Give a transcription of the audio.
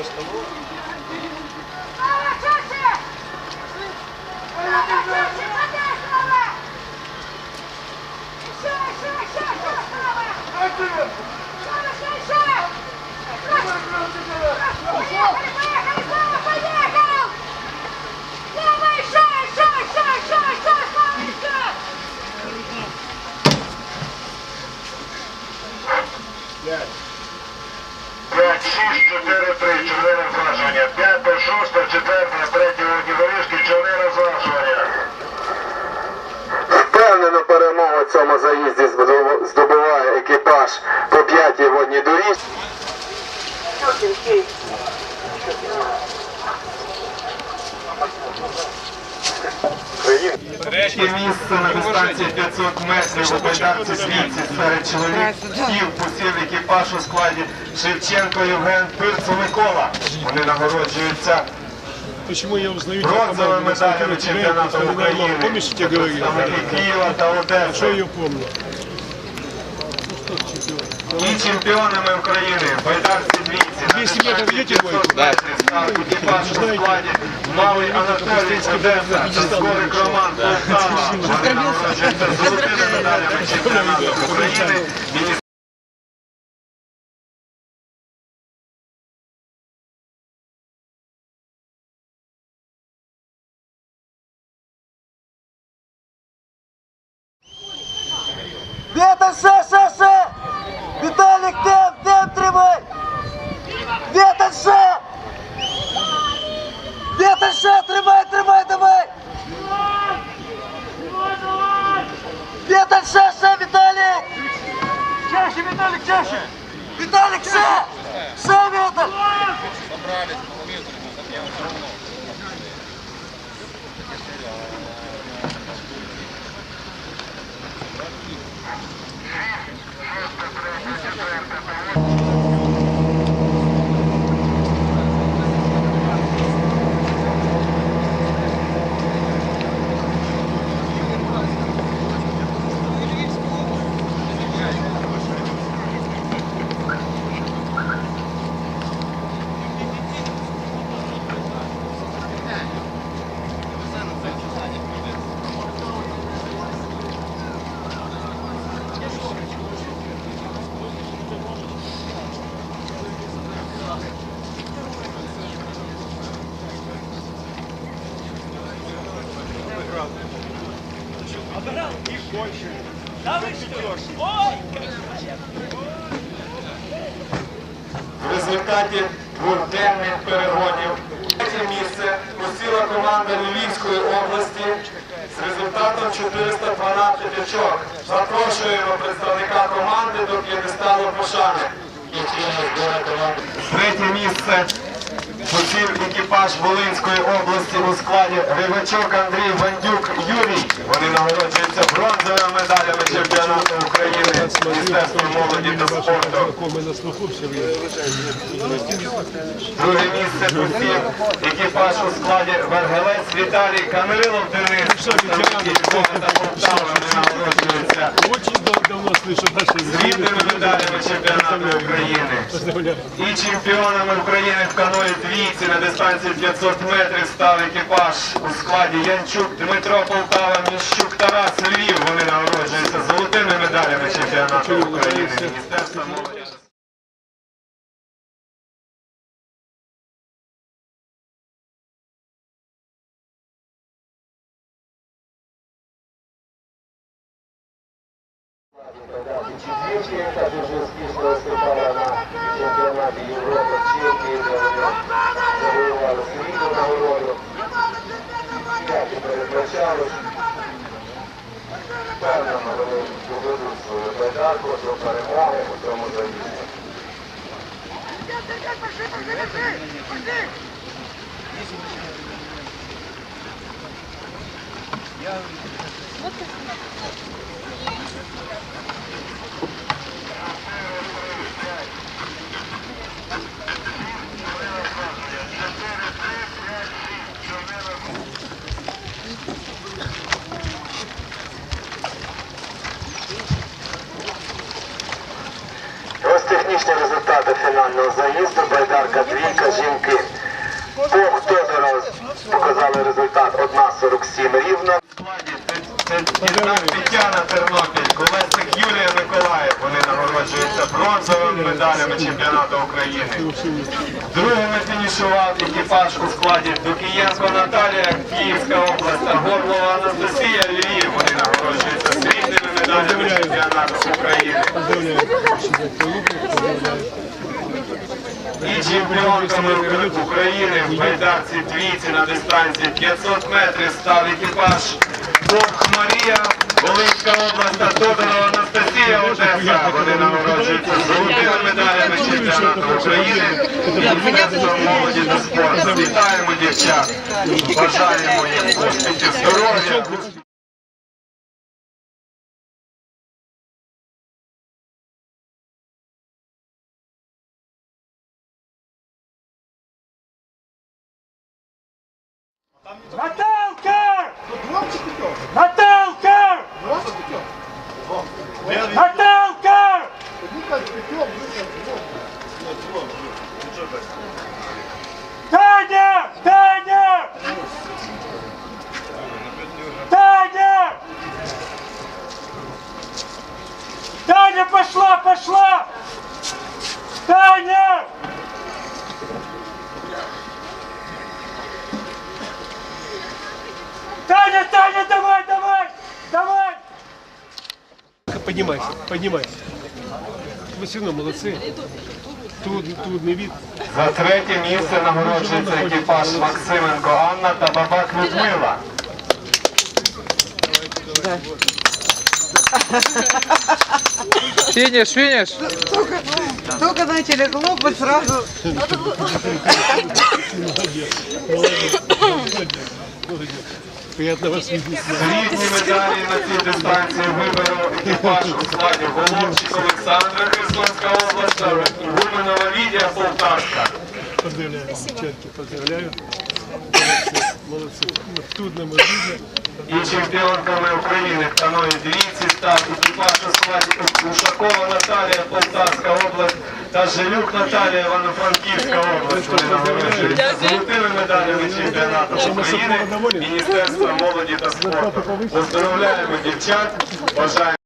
П'ять, цьому заїзді здобу- здобуває екіпаж по п'ятій водній доріжці. Третє місце на дистанції 500 метрів у байдарці звідси серед чоловіків посів екіпаж у складі Шевченко Євген Пирцу Микола. Вони нагороджуються Почему я узнаю бронзовими медалями чемпіонату України. Помнишь, я тебе говорил? Представники Києва та Что Одеси. я помню? І чемпіонами України в байдарці двійці на 200 метрів дистанції є двойка? 500 метрів став екіпаж у складі Малий Анатолій Одеса та Скорик Роман Полтава. Вони нагороджуються золотими медалями чемпіонату України. Міністр- Vinheta 6! В результаті двохденних перегонів третє місце посіла команда Львівської області з результатом 412 очок. Запрошуємо представника команди до п'єдесталу пошани. Третє місце посів екіпаж Волинської області у складі Рибачок Андрій Вандюк Юрій. Вони нагороджуються бронзовими медалями чемпіонату України Міністерства молоді та спорту. Друге місце посів екіпаж у складі Вергелець Віталій Камерилов Денис. Очень дав- давно слышу наши срібними медалями чемпіонату України. І чемпіонами України в каної двійці на дистанції 500 метрів став екіпаж у складі Янчук Дмитро Полтава, Міщук Тарас Львів. Вони нагороджуються золотими медалями чемпіонату України. Міністерства молоді. Та дуже успішно на чемпіонаті Європи в Чехії, де вони нагороду. Як і передбачалось, впевнено вони байдарку до перемоги у цьому заїзді. Ось технічні результати фінального заїзду, байдарка двійка жінки. По Тодоров показали результат 1.47 рівно. Тетяна Тернопіль, Колесник Юлія Миколаїв. Вони нагороджуються бронзовими медалями чемпіонату України. Другими фінішував екіпаж у складі Дукієнко Наталія, Київська область та Горлова Анастасія Львів. Вони нагороджуються срібними медалями чемпіонату України. І чемпіонками України в байдарці двійці на дистанції 500 метрів став екіпаж Бог Марія, Волинська область Тодорова Анастасія Одеса. Вони нагороджуються золотими медалями чемпіонату України Міністерства молоді та спорту. Вітаємо дівчат, бажаємо їм успіхів, здоров'я. Наталка! Attends, cœur Attends, cœur Поднимайся, поднимайся. Вы все равно молодцы. Тут, тут не вид. За третє місце нагороджується екіпаж Максименко Анна та Бабак Людмила. Финиш, финиш. Только начали хлопать сразу. Приятно вас видеть. Срібні медалі на цій дистанції виборов екіпаж у складі Головчик Олександра, Херсонська область та Гуменова Лідія Полтавська. Поздравляю, девчатки, поздравляю. Молодцы, молодцы. Ну, Трудно, мы видно. І чемпіонками України в каної двійці став екіпаж у складі Ушакова Наталія, Полтавська область та Жилюк Наталія, Івано-Франківська область. Золотими медалями чемпіонату України Міністерства молоді та спорту. Поздравляємо дівчат, бажаємо.